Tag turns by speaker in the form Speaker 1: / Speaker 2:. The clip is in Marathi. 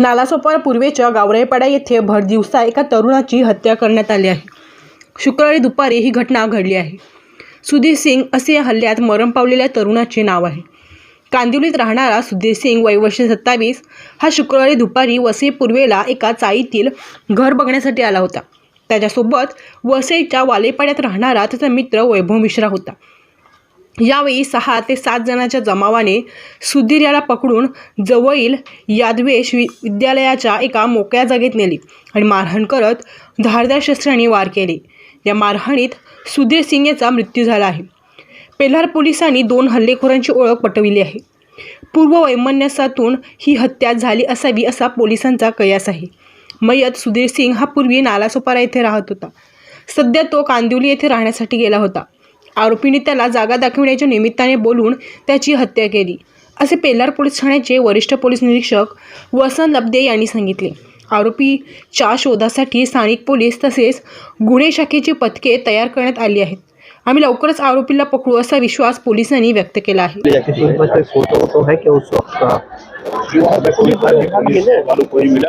Speaker 1: नालासोपार पूर्वेच्या गावराईपाडा येथे भर दिवसा एका तरुणाची हत्या करण्यात आली आहे. शुक्रवारी दुपारी ही घटना घडली आहे. सुधीर सिंग असे या हल्ल्यात मरण पावलेल्या तरुणाचे नाव आहे. कांदिवलीत राहणारा सुधीर सिंग वयवर्ष सत्तावीस हा शुक्रवारी दुपारी वसई पूर्वेला एका चाळीतील घर बघण्यासाठी आला होता. त्याच्यासोबत वसईच्या वालेपाड्यात राहणारा त्याचा मित्र वैभव मिश्रा होता. यावेळी सहा ते सात जणांच्या जमावाने सुधीर याला पकडून जवळील यादवेश वि विद्यालयाच्या एका मोकळ्या जागेत नेली आणि मारहाण करत धारदार शस्त्रांनी वार केले. या मारहाणीत सुधीर सिंग याचा मृत्यू झाला आहे. पेल्हार पोलिसांनी दोन हल्लेखोरांची ओळख पटविली आहे. पूर्व वैमनस्यातून ही हत्या झाली असावी असा पोलिसांचा कयास आहे. मयत सुधीर सिंग हा पूर्वी नालासोपारा येथे राहत होता. सध्या तो कांदिवली येथे राहण्यासाठी गेला होता. आरोपींनी त्याला जागा दाखविण्याच्या निमित्ताने बोलून त्याची हत्या केली. असे पेलार पोलीस ठाण्याचे वरिष्ठ पोलीस निरीक्षक वसंत लब्दे यांनी सांगितले. आरोपीच्या शोधासाठी स्थानिक पोलीस तसेच गुन्हे शाखेची पथके तयार करण्यात आली आहेत. आम्ही लवकरच आरोपीला पकडू असा विश्वास पोलिसांनी व्यक्त केला आहे.